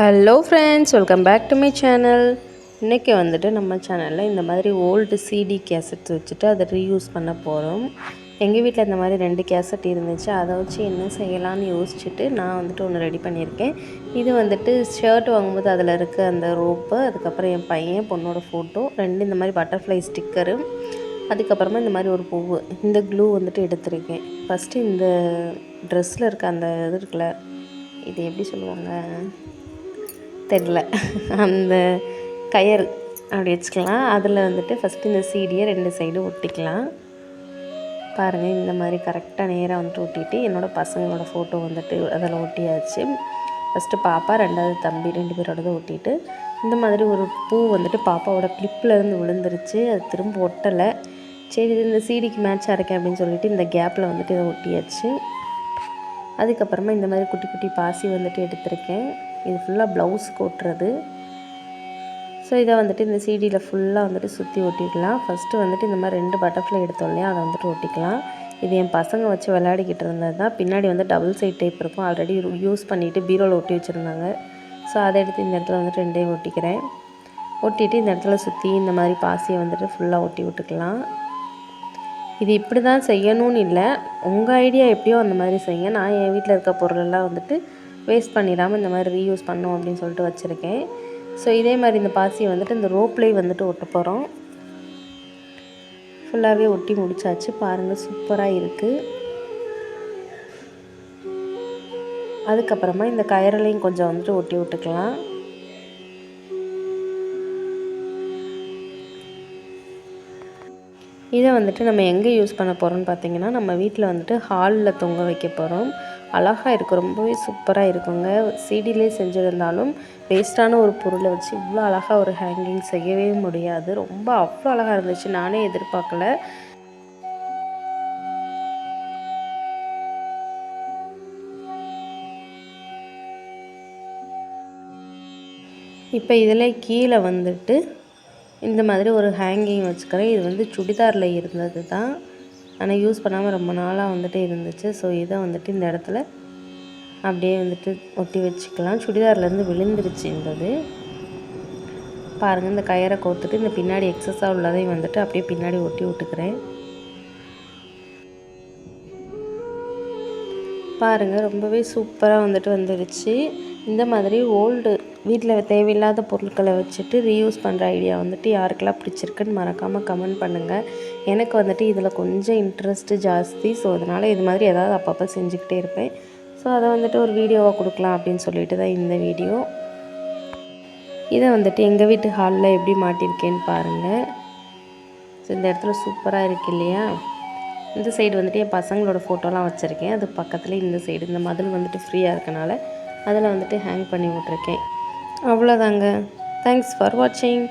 Hello friends welcome back to my channel இன்றைக்கி வந்துட்டு நம்ம சேனலில் இந்த மாதிரி ஓல்டு சிடி கேசட்ஸ் வச்சுட்டு அதை ரீயூஸ் பண்ண போகிறோம் எங்கள் வீட்டில் இந்த மாதிரி ரெண்டு கேசட் இருந்துச்சு. அதை வச்சு என்ன செய்யலாம்னு யோசிச்சுட்டு நான் வந்துட்டு ஒன்று ரெடி பண்ணியிருக்கேன். இது வந்துட்டு ஷர்ட் வாங்கும்போது அதில் இருக்க அந்த ரோப்பு அதுக்கப்புறம் என் பையன் பொண்ணோட ஃபோட்டோ ரெண்டு இந்த மாதிரி பட்டர்ஃப்ளை ஸ்டிக்கரு அதுக்கப்புறமா இந்த மாதிரி ஒரு பூவு இந்த க்ளூ வந்துட்டு எடுத்திருக்கேன். ஃபஸ்ட்டு இந்த ட்ரெஸ்ஸில் இருக்க அந்த இது இருக்குல்ல இது எப்படி சொல்லுவாங்க? தெரில அந்த கயர் அப்படி வச்சுக்கலாம். அதில் வந்துட்டு ஃபஸ்ட்டு இந்த சீடியை ரெண்டு சைடும் ஒட்டிக்கலாம். பாருங்கள் இந்த மாதிரி கரெக்டாக நேராக வந்துட்டு ஒட்டிட்டு என்னோடய பசங்களோட ஃபோட்டோ வந்துட்டு அதில் ஒட்டியாச்சு. ஃபஸ்ட்டு பாப்பா ரெண்டாவது தம்பி ரெண்டு பேரோடதை ஒட்டிட்டு இந்த மாதிரி ஒரு பூ வந்துட்டு பாப்பாவோட கிளிப்பில் இருந்து விழுந்துருச்சு. அது திரும்ப ஒட்டலை. சரி இது இந்த சீடிக்கு மேட்சாக இருக்கேன் அப்படின்னு சொல்லிட்டு இந்த கேப்பில் வந்துட்டு இதை ஒட்டியாச்சு. அதுக்கப்புறமா இந்த மாதிரி குட்டி குட்டி பாசி வந்துட்டு எடுத்திருக்கேன். இது ஃபுல்லாக ப்ளவுஸ் கொட்டுறது. ஸோ இதை வந்துட்டு இந்த சீடியில் ஃபுல்லாக வந்துட்டு சுற்றி ஒட்டிக்கலாம் ஃபஸ்ட்டு வந்துட்டு இந்த மாதிரி ரெண்டு பட்டர்ஃப்ளை எடுத்தோம் இல்லையா? அதை வந்துட்டு ஒட்டிக்கலாம். இது என் பசங்க வச்சு விளையாடிக்கிட்டு இருந்தது தான். பின்னாடி வந்து டபுள் சைட் டைப் இருக்கும். ஆல்ரெடி யூஸ் பண்ணிவிட்டு பீரோவில் ஒட்டி வச்சுருந்தாங்க. ஸோ அதை எடுத்து இந்த இடத்துல வந்துட்டு ரெண்டையும் ஒட்டிக்கிறேன். ஒட்டிட்டு இந்த இடத்துல சுற்றி இந்த மாதிரி பாசியை வந்துட்டு ஃபுல்லாக ஒட்டி விட்டுக்கலாம். இது இப்படி தான் செய்யணும்னு இல்லை. உங்கள் ஐடியா எப்படியோ அந்த மாதிரி செய்யுங்க. நான் என் வீட்டில் இருக்க பொருளெல்லாம் வந்துட்டு வேஸ்ட் பண்ணிடாமல் இந்த மாதிரி ரீயூஸ் பண்ணோம் அப்படின்னு சொல்லிட்டு வச்சுருக்கேன். ஸோ இதே மாதிரி இந்த பாசியை வந்துட்டு இந்த ரோப்லேயே வந்துட்டு ஒட்ட போகிறோம் ஃபுல்லாகவே ஒட்டி முடிச்சாச்சு. பாருங்கள் சூப்பராக இருக்குது அதுக்கப்புறமா இந்த கயரலையும் கொஞ்சம் வந்துட்டு ஒட்டி விட்டுக்கலாம். இதை வந்துட்டு நம்ம எங்கே யூஸ் பண்ண போகிறோம்னு பார்த்தீங்கன்னா நம்ம வீட்டில் வந்துட்டு ஹாலில் தொங்க வைக்க போகிறோம் அழகாக இருக்கும் ரொம்பவே சூப்பராக இருக்குங்க. சிடிலே செஞ்சுருந்தாலும் வேஸ்ட்டான ஒரு பொருளை வச்சு இவ்வளோ அழகாக ஒரு ஹேங்கிங் செய்யவே முடியாது. ரொம்ப அவ்வளோ அழகாக இருந்துச்சு. நானே எதிர்பார்க்கல இப்போ இதில் கீழே வந்துட்டு இந்த மாதிரி ஒரு ஹேங்கிங் வச்சுக்கிறேன். இது வந்து சுடிதாரில் இருந்தது தான் ஆனால் யூஸ் பண்ணாமல் ரொம்ப நாளாக வந்துட்டு இருந்துச்சு. ஸோ இதை வந்துட்டு இந்த இடத்துல அப்படியே வந்துட்டு ஒட்டி வச்சுக்கலாம். சுடிதார்லேருந்து விழுந்துருச்சு இந்தது பாருங்கள் இந்த கயரை கோர்த்துட்டு இந்த பின்னாடி எக்ஸஸாக உள்ளதையும் வந்துட்டு அப்படியே பின்னாடி ஒட்டி விட்டுக்கிறேன். பாருங்கள் ரொம்பவே சூப்பராக வந்துட்டு வந்துடுச்சு இந்த மாதிரி ஓல்டு வீட்டில் தேவையில்லாத பொருட்களை வச்சுட்டு ரீயூஸ் பண்ணுற ஐடியா வந்துட்டு யாருக்கெல்லாம் பிடிச்சிருக்குன்னு மறக்காமல் கமெண்ட் பண்ணுங்கள் எனக்கு வந்துட்டு இதில் கொஞ்சம் இன்ட்ரெஸ்ட்டு ஜாஸ்தி ஸோ அதனால் இது மாதிரி ஏதாவது அப்பப்போ செஞ்சுக்கிட்டே இருப்பேன். ஸோ அதை வந்துட்டு ஒரு வீடியோவாக கொடுக்கலாம் அப்படின்னு சொல்லிட்டு தான் இந்த வீடியோ இதை வந்துட்டு எங்கள் வீட்டு ஹாலில் எப்படி மாட்டியிருக்கேன்னு பாருங்கள் ஸோ இந்த இடத்துல சூப்பராக இருக்கு இல்லையா? இந்த சைடு வந்துட்டு என் பசங்களோட ஃபோட்டோலாம் வச்சுருக்கேன். அது பக்கத்தில் இந்த சைடு இந்த மதில் வந்துட்டு ஃப்ரீயாக இருக்கனால அதில் வந்துட்டு ஹேங் பண்ணி விட்ருக்கேன் அவ்வளோதாங்க தேங்க்ஸ் ஃபார் வாட்சிங்